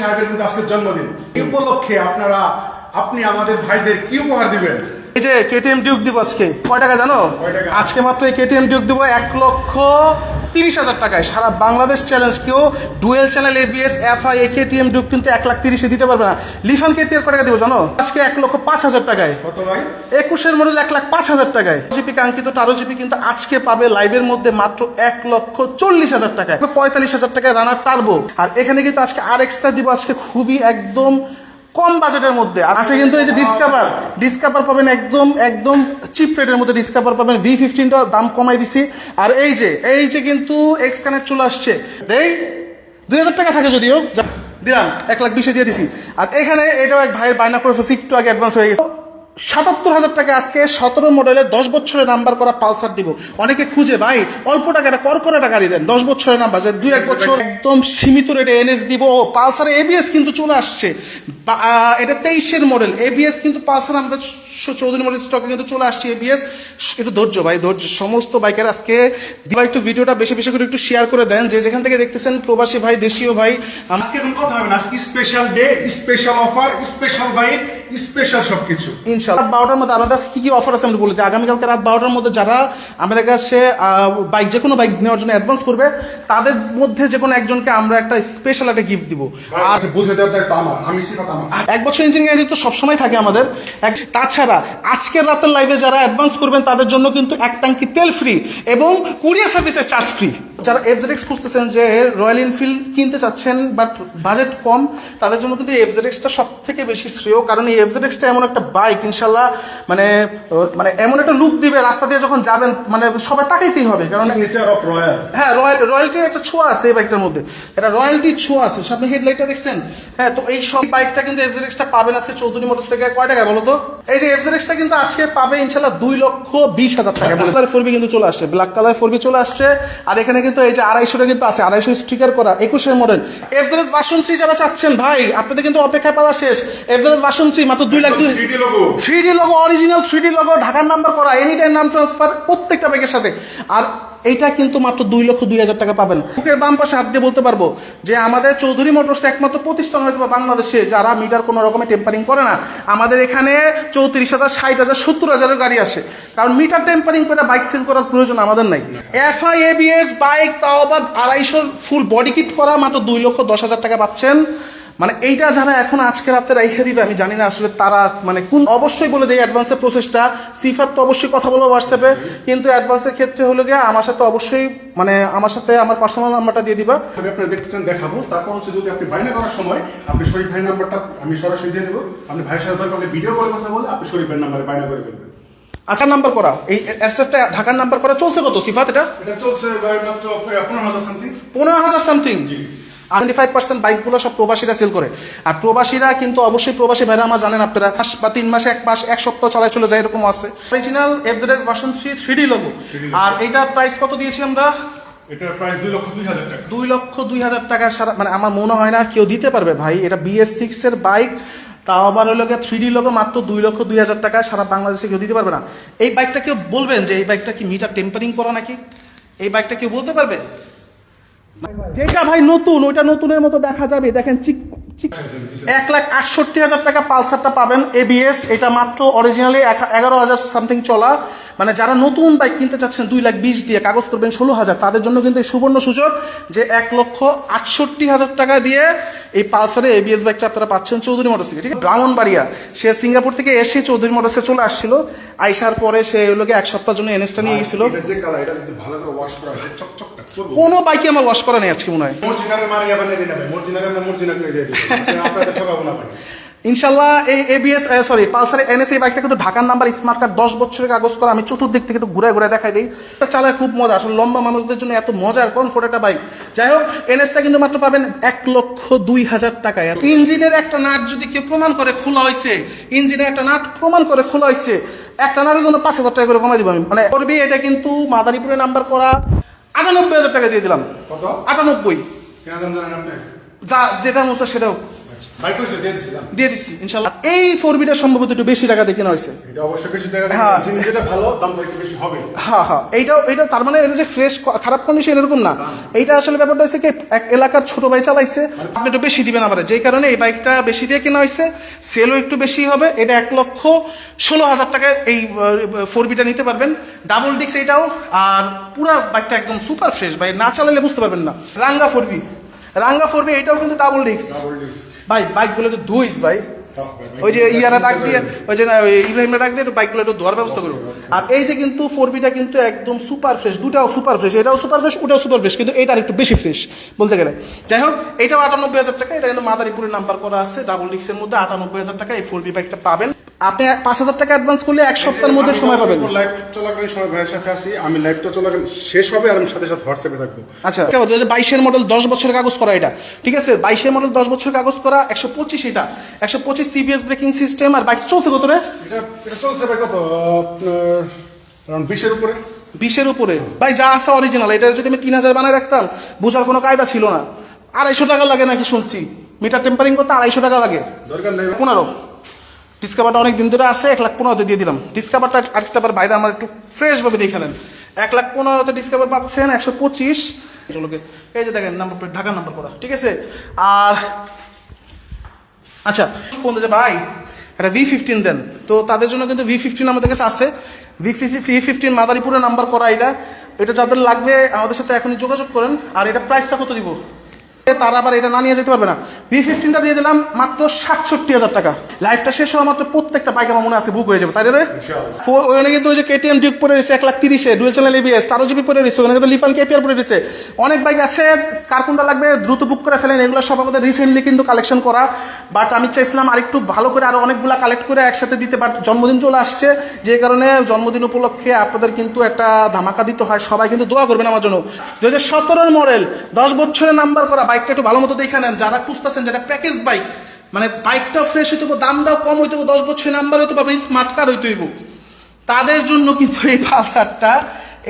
সাহেবের কিন্তু আজকে জন্মদিন। এই উপলক্ষে আপনারা আপনি আমাদের ভাইদের কি উপহার দিবেন? এই যে কেটিএম ডিউক দিব আজকে। কয় টাকা জানো? আজকে মাত্র এই কেটিএম ডিউক দিব এক লক্ষ তিরিশ হাজার টাকায়। সারা বাংলাদেশ চ্যালেঞ্জ কেউ ডুয়েল চ্যানেল এবিএস এফআই এ কেটিএম ডিউক কিন্তু এক লাখ তিরিশে দিতে পারবে না। লিফান কেটিএম কয় টাকা দিব জানো? আজকে এক লক্ষ পাঁচ হাজার টাকায়। একুশের মডেল এক লাখ পাঁচ হাজার টাকায়। জিপি কাঙ্ক্ষিত টারো জিপি কিন্তু আজকে পাবে লাইভের মধ্যে মাত্র এক লক্ষ চল্লিশ হাজার টাকায়। পঁয়তাল্লিশ হাজার টাকায় রানার টারবো আর এখানে কিন্তু আজকে আর এক্সট্রা দিব আজকে খুবই একদম কম বাজেটের মধ্যে। আছে কিন্তু এই যে ডিসকাভার ডিসকাভার পাবেন একদম একদম চিপ রেটের মধ্যে ডিসকাভার পাবেন। ভি ফিফটিনটা দাম কমাই দিছি। আর এই যে এই যে কিন্তু এক্স কানেক্ট চলে আসছে। দেই, দুই হাজার টাকা থাকে যদিও। দিলাম, এক লাখ বিশে দিয়ে দিছি। আর এখানে এটাও এক ভাইয়ের বায়না করে একটু আগে অ্যাডভান্স হয়ে গেছে। সাতাত্তর হাজার টাকা আজকে সতেরো মডেলের দশ বছরের নাম্বার করা পালসার দিব। অনেকে খুঁজে, ভাই, অল্প টাকাটা কর করে টাকা দেন। দশ বছরের নাম্বার যে দুই এক বছর একদম সীমিত রেটে এনএস দিব। ও, পালসারে এবিএস কিন্তু চলে আসছে। এটা তেইশের মডেল এবিএস কিন্তু পালসার আমাদের চৌধুরী মডেল স্টকে কিন্তু চলে আসছে এবিএস একটু ধৈর্য ভাই ধৈর্য। সমস্ত বাইকের আজকে দিবা একটু ভিডিওটা বেশি বেশি করে একটু শেয়ার করে দেন যে যেখান থেকে দেখতেছেন প্রবাসী ভাই দেশীয় ভাই। আজকে কোনো কথা হবে না আজকে special day special offer special bike special সবকিছু। ইনশাল্লাহ রাত বারোটার মধ্যে আমাদের কাছে কি কি অফার আছে আমি বলে দিই। আগামীকালকে রাত বারোটার মধ্যে যারা আমাদের কাছে বাইক যে কোনো বাইক নেওয়ার জন্য অ্যাডভান্স করবে তাদের মধ্যে যে কোনো একজনকে আমরা একটা স্পেশাল একটা গিফট দিব। আর আচ্ছা, বুঝে দেওয়ার দায়িত্ব আমার আমি আমার। এক বছর ইঞ্জিনিয়ারিং তো সবসময় থাকে আমাদের। তাছাড়া আজকের রাতের লাইভে যারা অ্যাডভান্স করবেন তাদের জন্য কিন্তু এক ট্যাঙ্কি তেল ফ্রি এবং কুরিয়ার সার্ভিসের চার্জ ফ্রি যারা এফজেডএক্স খুঁজতেছেন যে রয়্যাল এনফিল্ড কিনতে চাচ্ছেন বাট বাজেট কম তাদের জন্য কিন্তু এফজেডএক্সটা সব থেকে বেশি শ্রেয় কারণ এই এফজেডএক্সটা এমন একটা বাইক ইনশাল্লাহ মানে মানে এমন একটা লুক দিবে রাস্তা দিয়ে যখন যাবেন মানে সবাই তাকাইতেই হবে কারণ হ্যাঁ রয়্যাল রয়্যালটির একটা ছোঁয়া আছে এই বাইকটার মধ্যে। এটা রয়্যালটির ছোঁয়া আছে সামনে হেডলাইটটা দেখছেন? হ্যাঁ তো এই সব বাইকটা কিন্তু এফজেডএক্সটা পাবেন আজকে চৌধুরী মোটরস থেকে। কয় টাকা বলো তো? এই যে এফজেডএক্সটা কিন্তু আজকে পাবে ইনশাল্লাহ দুই লক্ষ বিশ হাজার টাকা ব্ল্যাক ফোরবি কিন্তু চলে আসছে ব্ল্যাক কালার ফোরবি চলে আসছে আর এখানে কিন্তু এই যে আড়াইশোটা কিন্তু আছে আড়াইশো স্টিকার করা একুশের মডেল এফজেডএক্স বাসন থ্রি যারা চাচ্ছেন ভাই আপনাদের কিন্তু অপেক্ষার পালা শেষ। এফজেডএক্স বাসন থ্রি মাত্র দুই লাখ দুই 3D logo। Three D logo original three D logo ঢাকার নাম্বার করা এনি টাইম নাম ট্রান্সফার প্রত্যেকটা ব্যাগের সাথে। আর এইটা কিন্তু মাত্র দুই লক্ষ দুই হাজার টাকা পাবেন। বুকের বাম পাশে হাত দিয়ে বলতে পারব যে আমাদের চৌধুরী মোটরস একমাত্র প্রতিষ্ঠান হয়তো বাংলাদেশে, যারা মিটার কোনো রকমের টেম্পারিং করে না। আমাদের এখানে চৌত্রিশ হাজার, ষাট হাজার, সত্তর হাজারের গাড়ি আসে। কারণ মিটার টেম্পারিং করে বাইক সেল করার প্রয়োজন আমাদের নাই। এফআই এবিএস বাইক তাও আবার আড়াইশোর ফুল বডি কিট করা মাত্র দুই লক্ষ দশ হাজার টাকা পাচ্ছেন। মানে এইটা যারা এখন আজকে রাতে রাইখে দিবে আমি জানি না আসলে তারা মানে কোন অবশ্যই বলে দেয় অ্যাডভান্সের প্রসেসটা সিফার তো অবশ্যই কথা বলব হোয়াটসঅ্যাপে কিন্তু অ্যাডভান্সের ক্ষেত্রে হলো গিয়ে আমার সাথে অবশ্যই মানে আমার সাথে আমার পার্সোনাল নাম্বারটা দিয়ে দিবা। আমি আপনার দেখতে চান দেখাবো। তারপর হচ্ছে যদি আপনি বাইনা করার সময় আপনি শরীফ ভাই নাম্বারটা আমি সরাসরি দিয়ে দেবো। আপনি ভাইয়ের সাথে দরকার ভিডিও করে কথা বলে আপনি শরীফ ভাইয়ের নাম্বারে বাইনা করে ফেলবেন। আচ্ছা নাম্বার করা এই এসএফটা ঢাকার নাম্বার করা চলছে কত? সিফাত এটা? এটা চলছে মাত্র পনেরো হাজার সামথিং পনেরো হাজার সামথিং টোয়েন্টি ফাইভ পার্সেন্ট বাইকগুলো সব প্রবাসীরা সেল করে। আর প্রবাসীরা কিন্তু অবশ্যই প্রবাসী ভাইরা আমার জানেন আপনারা মাস বা তিন মাসে এক মাস এক সপ্তাহ চালায় চলে যায় এরকম আছে। Original FZS version three three D logo আর এইটা প্রাইস কত দিয়েছি আমরা? এটার প্রাইস দুই লক্ষ দুই হাজার টাকা। দুই লক্ষ দুই হাজার টাকা সারা মানে আমার মনে হয় না কেউ দিতে পারবে ভাই। এটা বিএস সিক্স এর বাইক তাও আবার হলো গিয়ে থ্রি ডি লোগো মাত্র দুই লক্ষ দুই হাজার টাকা। সারা বাংলাদেশে কেউ দিতে পারবে না। এই বাইকটা কেউ বলবেন যে এই বাইকটা কি মিটার টেম্পারিং করা নাকি? এই বাইকটা কেউ বলতে পারবে? যেটা ভাই নতুন, ওইটা নতুনের মতো দেখা যাবে। দেখেন চিক এক লাখ আটষট্টি হাজার টাকা পালসারটা পাবেন এবিএস এটা মাত্র অরিজিনালি এগারো হাজার সামথিং চলা। মানে যারা নতুন বাইক কিনতে চাচ্ছেন দুই লাখ বিশ দিয়ে কাগজ করবেন ষোলো হাজার তাদের জন্য কিন্তু এই সুবর্ণ সুযোগ যে এক লক্ষ আটষট্টি হাজার টাকা দিয়ে এই পালসারে এবিএস বাইকটা আপনারা পাচ্ছেন চৌধুরী মোটরস থেকে। ঠিক আছে? ব্রাহ্মণবাড়িয়া সে সিঙ্গাপুর থেকে এসে চৌধুরী মোটরসে চলে আসছিল। আইসার পরে সে লোকে এক সপ্তাহ জন্য এনএসটা নিয়ে গেছিল কোনো বাইকে আমার ওয়াশ করা নেই আজকে মনে হয়। ইনশাল্লাহ এই এবিএস সরি পালসার এনএস এই বাইকটা কিন্তু ঢাকার নাম্বার স্মার্ট কার্ড দশ বছরের কাগজ করা। আমি চতুর্দিক থেকে একটু ঘুরে ঘুরে দেখাই দিই। এটা চালায় খুব মজা। আসলে লম্বা মানুষদের জন্য এত মজার কমফোর্ট একটা বাইক যাই হোক এনএসটা কিন্তু মাত্র পাবেন এক লক্ষ দুই হাজার টাকায়। ইঞ্জিনের একটা নাট যদি কেউ প্রমাণ করে খোলা হয়েছে ইঞ্জিনের একটা নাট প্রমাণ করে খোলা হয়েছে একটা নাটের জন্য পাঁচ হাজার টাকা করে কমাই দিব আমি। মানে করবি এটা কিন্তু মাদারীপুরে নাম্বার করা আটানব্বই হাজার টাকা দিয়ে দিলাম। আটানব্বই। যা যেটা মতো সেটাও। দিয়ে দিচ্ছি ইনশাল্লাহ এই ফোর বিটা সম্ভবত একটু বেশি টাকা দিয়ে কেনা হয়েছে। হ্যাঁ। হ্যাঁ হ্যাঁ। এইটাও তার মানে এটা যে ফ্রেশ খারাপ কন্ডিশন এরকম না। এইটা আসলে ব্যাপারটা হচ্ছে কি এক এলাকার ছোট ভাই চালাইছে আপনি একটু বেশি দিবেন আবার যেই কারণে এই বাইকটা বেশি দিয়ে কেনা হয়েছে সেলও একটু বেশি হবে। এটা এক লক্ষ ষোলো হাজার টাকায় এই ফোর বিটা নিতে পারবেন। ডাবল ডিক্স এটাও আর পুরো বাইকটা একদম সুপার ফ্রেশ ভাই না চালালে বুঝতে পারবেন না। রাঙ্গা ফোর বি রাঙ্গা ফোরবি এটাও কিন্তু ডাবল ডিস্ক ভাই বাইকগুলো তো দুইস ভাই। ওই যে ইয়ারা ডাক দিয়ে ওই যে ইব্রাহিমরা ডাক দিয়ে একটু বাইকগুলো একটু ধোয়ার ব্যবস্থা করব আর এই যে কিন্তু ফোর বিটা কিন্তু একদম সুপার ফ্রেশ দুটাও সুপার ফ্রেশ এটাও সুপার ফ্রেশ ওটাও সুপার ফ্রেশ কিন্তু এটা একটু বেশি ফ্রেশ বলতে গেলে। যাই হোক এটাও আটানব্বই হাজার টাকা এটা কিন্তু মাদারীপুরের নাম্বার করা আছে ডাবল ডিক্সের মধ্যে আটানব্বই হাজার টাকা এই ফোর বি বাইকটা পাবেন। আপনি পাঁচ হাজার টাকা অ্যাডভান্স করলে এক সপ্তাহের মধ্যে সময় পাবেন। লাইভ চলাকালীন সময় ভাইয়ের সাথে আছি আমি লাইভটা চলাকালীন শেষ হবে আর আমি সাথে সাথে হোয়াটসঅ্যাপে থাকব। আচ্ছা দু হাজার বাইশের মডেল দশ বছরের কাগজ করা এটা ঠিক আছে বাইশের মডেল দশ বছরের কাগজ করা একশো পঁচিশ এটা একশো পঁচিশ সিবিএস ব্রেকিং সিস্টেম আর বাইক চলছে কত রে? এটা চলছে ভাই কত? আপনার বিশের উপরে। বিশের উপরে। ভাই যা আছে অরিজিনাল এটা যদি আমি তিন হাজার বানায় রাখতাম বোঝার কোনো কায়দা ছিল না। আড়াইশো টাকা লাগে নাকি শুনছি? মিটার টেম্পারিং করতে আড়াইশো টাকা লাগে। দরকার নেই পনেরো। ডিসকাভারটা অনেক দিন ধরে আছে, এক লাখ পনেরোতে দিয়ে দিলাম। ডিসকাভারটা আরেকটা বার বাইরে আমার একটু ফ্রেশভাবে দেখে নেন। এক লাখ পনেরোতে ডিসকাভার পাচ্ছেন একশো পঁচিশ। চলোকে এই যে দেখেন নাম্বার প্লেট ঢাকার নাম্বার করা, ঠিক আছে? আর আচ্ছা ফোন দিয়েছে ভাই, একটা ভি ফিফটিন দেন। তো তাদের জন্য কিন্তু ভি ফিফটিন আমাদের কাছে আছে। ভি ফিফটি ভি ফিফটিন মাদারীপুরে নাম্বার করা এটা। এটা যাদের লাগবে আমাদের সাথে এখনই যোগাযোগ করেন। আর এটা প্রাইসটা কত দিব? তারা আবার এটা না নিয়ে যেতে পারবে না। ভি ফিফটিনটা দিয়ে দিলাম মাত্র সাতষট্টি হাজার টাকা। লাইফটা শেষ হওয়া মাত্র প্রত্যেকটা বাইক আমার মনে আছে বুক হয়ে যাবে তাই রে? ফোর ওখানে কিন্তু ওই যে কেটিএম ডিউক পরে রয়েছে এক লাখ তিরিশে ডুয়েল চ্যানেল এবিএস তেরো জিবি পরে রয়েছে ওখানে কিন্তু লিফান কেপিআর পরে রয়েছে। অনেক বাইক আছে কার কোনটা লাগবে দ্রুত বুক করে ফেলেন এগুলো সব আমাদের রিসেন্টলি কিন্তু কালেকশন করা। বাট আমি চাইছিলাম আরেকটু ভালো করে আরও অনেকগুলো কালেক্ট করে একসাথে দিতে বাট জন্মদিন চলে আসছে যে কারণে জন্মদিন উপলক্ষে আপনাদের কিন্তু একটা ধামাকা দিতে হয়। সবাই কিন্তু দোয়া করবেন আমার জন্য। দু হাজার সতেরোর মডেল দশ বছরের নাম্বার করা বাইকটা একটু ভালো মতো দেখে নেন যারা খুঁজতেছেন যেটা প্যাকেজ বাইক মানে বাইকটাও ফ্রেশ হইতে দামটাও কম হইতে দশ বছরের নাম্বার হইতে পারবে স্মার্ট কার্ড হইতে হইব। তাদের জন্য কিন্তু এই পালসারটা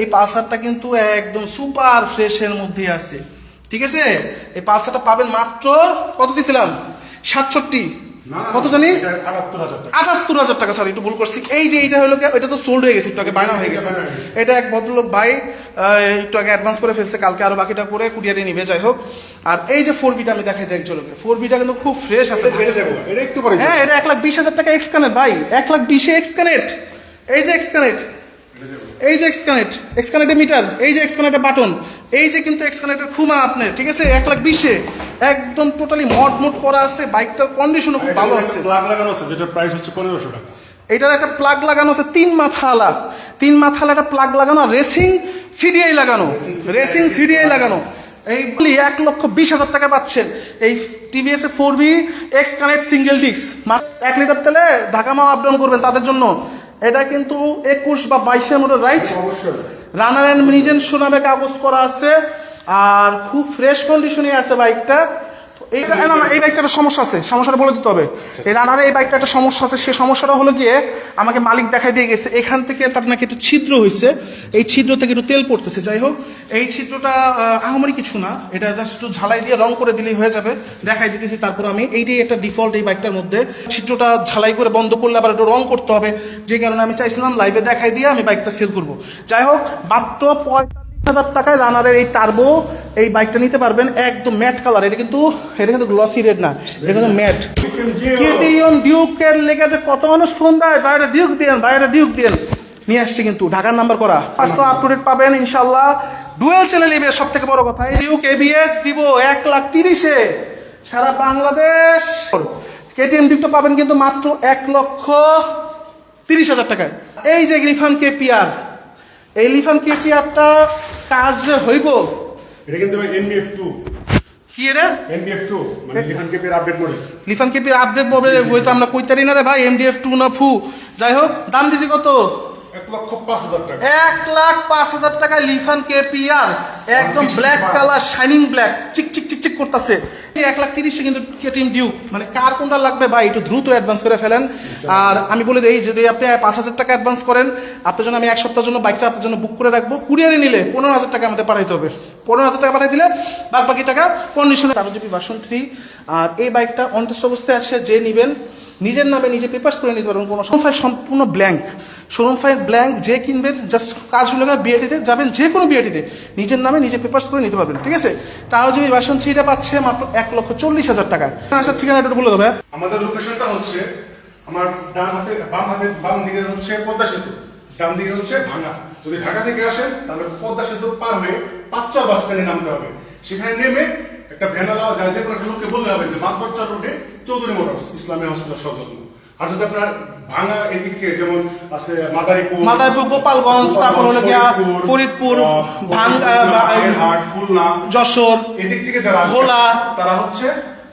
এই পালসারটা কিন্তু একদম সুপার ফ্রেশের মধ্যে আছে। ঠিক আছে? এই পালসারটা পাবেন মাত্র, কত দিয়েছিলাম সাতষট্টি। কত জানি? আটাত্তর হাজার টাকা। সরি একটু ভুল করছি। এই যে এইটা হলো এটা তো সোল্ড হয়ে গেছে একটু আগে বায়না হয়ে গেছে। এটা এক ভদ্রলোক ভাই একটু আগে অ্যাডভান্স করে ফেলছে কালকে আরও বাকিটা করে কুরিয়ারে নিবে যাই হোক। আর এই যে ফোর বিটা আমি দেখাই দেখ চলো। ফোর বিটা কিন্তু খুব ফ্রেশ আছে হ্যাঁ এটা এক লাখ বিশ হাজার টাকা এক্স কানেক্ট ভাই। এক লাখ বিশে এক্স কানেক্ট এই যে এক্স কানেক্ট এই যে এক্স কানেক্ট এক্স কানেক্টের মিটার এই যে এক্স কানেক্টের বাটন এই যে কিন্তু এক্স কানেক্টের খুমা আপনার ঠিক আছে? এক লাখ বিশে। একদম টোটালি মড মোড করা আছে বাইকটার কন্ডিশনও খুব ভালো আছে। প্লাগ লাগানো আছে যেটা প্রাইস হচ্ছে পনেরোশো টাকা। এটার একটা প্লাগ লাগানো আছে তিন মাথালা। তিন মাথালা একটা প্লাগ লাগানো আর রেসিং সিডিআই লাগানো। রেসিং সিডিআই লাগানো। এই বলি এক লক্ষ বিশ হাজার টাকা পাচ্ছেন। এই টিভিএস এ four B X connect single disc এক লিটার তেলে ঢাকা মাও আপ ডাউন করবেন তাদের জন্য। এটা কিন্তু একুশ বা বাইশের মতো রাইট অবশ্যই। রানার অ্যান্ড মিনিজেন্স সুনামে কাগজ করা আছে। আর খুব ফ্রেশ কন্ডিশনে আছে বাইকটা এইটা না, এই বাইকটা একটা সমস্যা আছে। সমস্যাটা বলে দিতে হবে। এই রানারে এই বাইকটা একটা সমস্যা আছে। সেই সমস্যাটা হলো গিয়ে আমাকে মালিক দেখাই দিয়ে গেছে। এখান থেকে তার নাকি একটু ছিদ্র হয়েছে এই ছিদ্র থেকে একটু তেল পড়তেছে। যাই হোক এই ছিদ্রটা আহ, কিছু না। এটা জাস্ট একটু ঝালাই দিয়ে রং করে দিলেই হয়ে যাবে। দেখাই দিতেছি তারপর আমি এইটাই একটা ডিফল্ট এই বাইকটার মধ্যে। ছিদ্রটা ঝালাই করে বন্ধ করলে আবার একটু রং করতে হবে। যে কারণে আমি চাইছিলাম লাইভে দেখাই দিয়ে আমি বাইকটা সেল করব। যাই হোক মাত্র পঁয়তাল্লিশ হাজার টাকায় রানারের এই টার্বো এই বাইকটা নিতে পারবেন একদম ম্যাট কালার এটা কিন্তু এটা কিন্তু গ্লসি রেড না এটা কিন্তু ম্যাট কেটিএম ডিউকের লেগেছে কত মানুষ ফোন দেয়? বাইরে ডিউক দিয়েন বাইরে ডিউক দিয়েন। নিয়ে আসছে কিন্তু ঢাকার নাম্বার করা। পাঁচশো আপ টু ডেট পাবেন ইনশাল্লাহ ডুয়েল চ্যানেল এবিএস সব থেকে বড় কথা এই ডিউক এবিএস দিব এক লাখ তিরিশে। সারা বাংলাদেশ। কেটিএম ডিউকটা পাবেন কিন্তু মাত্র এক লক্ষ তিরিশ হাজার টাকায়। এই যে লিফান কেপিআর এই লিফান কেপিআরটা কাজ যে হইব। এটা কিন্তু এনবিএফ টু কি এটা? এনবিএফ টু মানে লিফান কেপের আপডেট মডেল লিফান কেপির আপডেট পাবে হয়তো আমরা কইতারি না রে ভাই এমডিএফ টু না ফু। যাই হোক দাম দিছি কত? এক লাখ পাঁচ হাজার টাকা লিফান কেপিআর একদম ব্ল্যাক কালার শাইনিং ব্ল্যাক চিক চিক চিক চিক করতেছে। এক লাখ তিরিশে কিন্তু কেটিএম ডিউক মানে কার কোনটা লাগবে ভাই একটু দ্রুত অ্যাডভান্স করে ফেলেন। আর আমি বলে দিই যদি আপনি পাঁচ হাজার টাকা অ্যাডভান্স করেন আপনার জন্য আমি এক সপ্তাহের জন্য বাইকটা আপনার জন্য বুক করে রাখব। কুরিয়ারে নিলে পনেরো হাজার টাকা আমাদের পাঠাইতে হবে। পনেরো হাজার টাকা পাঠিয়ে দিলে বাদ বাকি টাকা কন্ডিশনে চারো জিবি বাসন থ্রি আর এই বাইকটা অনটেস্ট অবস্থায় আছে যে নেবেন নিজের নামে নিজে পেপার্স করে নিতে পারবেন কোনো সম্পূর্ণ ব্ল্যাঙ্ক শোরুম ফাইল ব্ল্যাঙ্ক যে কিনবেন জাস্ট কাজ হলো বিআইটিতে যাবেন যে কোনো বিআইটিতে নিজের নামে নিজে পেপার্স করে নিতে পারবেন, ঠিক আছে? তাও যদি বাসন থ্রিটা পাচ্ছে, মাত্র এক লক্ষ চল্লিশ হাজার টাকা। আসার ঠিকানাটা বলে দেবে আমাদের লোকেশনটা হচ্ছে আমার ডান হাতে, বাম হাতে, বাম দিকে হচ্ছে পদ্মা সেতু। ডান দিকে হচ্ছে ভাঙা যদি ঢাকা থেকে আসেন, তাহলে পদ্মা সেতু পার হয়ে পাঁচচর বাস স্ট্যান্ডে নামতে হবে। সেখানে নেমে একটা ভ্যানালা যায় যে কোনো একটা লোককে বললে হবে যে মাতবরচর রোডে চৌধুরী মোটরস ইসলামী হসপিটাল সংলগ্ন যদি আপনার ভাঙা এদিক থেকে যেমন আছে মাদারীপুর মাদারীপুর, গোপালগঞ্জ, তারপর হলো গিয়া ফরিদপুর, খুলনা যশোর এদিক থেকে যারা ভোলা। তারা হচ্ছে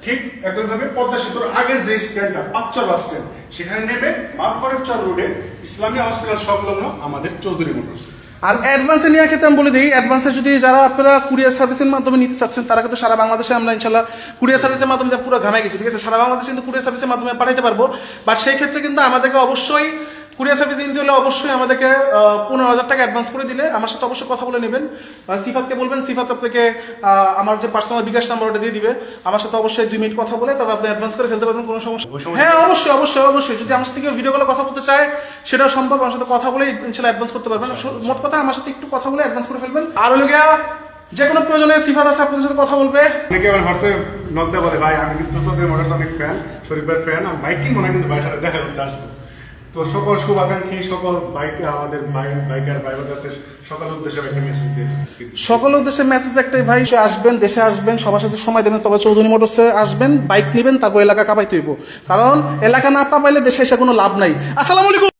ঠিক একইভাবে পদ্মা সেতুর আগের যে স্ট্যান্ডটা পাঁচচর বাস স্ট্যান্ড সেখানে নেবে মারপরের চর রোডে ইসলামী হসপিটাল সংলগ্ন আমাদের চৌধুরী মোটরস আর অ্যাডভান্সে নেওয়ার ক্ষেত্রে আমি বলে দিই অ্যাডভান্সে যদি যারা আপনারা কুরিয়ার সার্ভিসের মাধ্যমে নিতে চাচ্ছেন, তারা কিন্তু সারা বাংলাদেশে আমরা ইনশাল্লাহ কুরিয়ার সার্ভিসের মাধ্যমে পুরো ঘামে গেছি, ঠিক আছে? সারা বাংলাদেশে কিন্তু কুরিয়ার সার্ভিসের মাধ্যমে পাঠাতে পারব। বাট সেই ক্ষেত্রে কিন্তু আমাদেরকে অবশ্যই কুরিয়ার সার্ভিস নিতে হলে অবশ্যই আমাদেরকে পনেরো হাজার টাকা অ্যাডভান্স করে দিলে আমার সাথে অবশ্যই কথা বলে নেবেন। সিফাতকে বলবেন সিফাত আপনাকে আমার যে পার্সোনাল বিকাশ নাম্বার ওটা দিয়ে দিবে। আমার সাথে অবশ্যই দুই মিনিট কথা বলে তারপর আপনি অ্যাডভান্স করে ফেলতে পারবেন কোনো সমস্যা। হ্যাঁ অবশ্যই অবশ্যই অবশ্যই। যদি আমার সাথে কেউ ভিডিও কলে কথা বলতে চায় সেটাও সম্ভব। আমার সাথে কথা বলে ইনশাল্লাহ অ্যাডভান্স করতে পারবেন। মোট কথা আমার সাথে একটু কথা বলে অ্যাডভান্স করে ফেলবেন। আর হলো গিয়া যে কোনো প্রয়োজনে সিফাত আছে আপনাদের সাথে কথা বলবে। অনেকে আমার হোয়াটসঅ্যাপে নক দেওয়া বলে ভাই আমি কিন্তু চৌধুরী মোটরস অনেক ফ্যান শরীফ ভাইয়ের ফ্যান আমি বাইকিং মনে কিন্তু দেখা করতে আসব। তো সকল শুভাকাঙ্ক্ষী, সকল বাইকে, আমাদের বাইকার ভাই সকল উদ্দেশ্যে মেসেজ সকল উদ্দেশ্যে মেসেজ একটাই, ভাই আসবেন, দেশে আসবেন, সবার সাথে সময় দেবেন, তবে চৌধুরী মোটরসে আসবেন, বাইক নেবেন, তারপর এলাকা কাঁপাইতে হইব। কারণ এলাকা না পাইলে দেশে এসে কোনো লাভ নাই। আসসালামু আলাইকুম।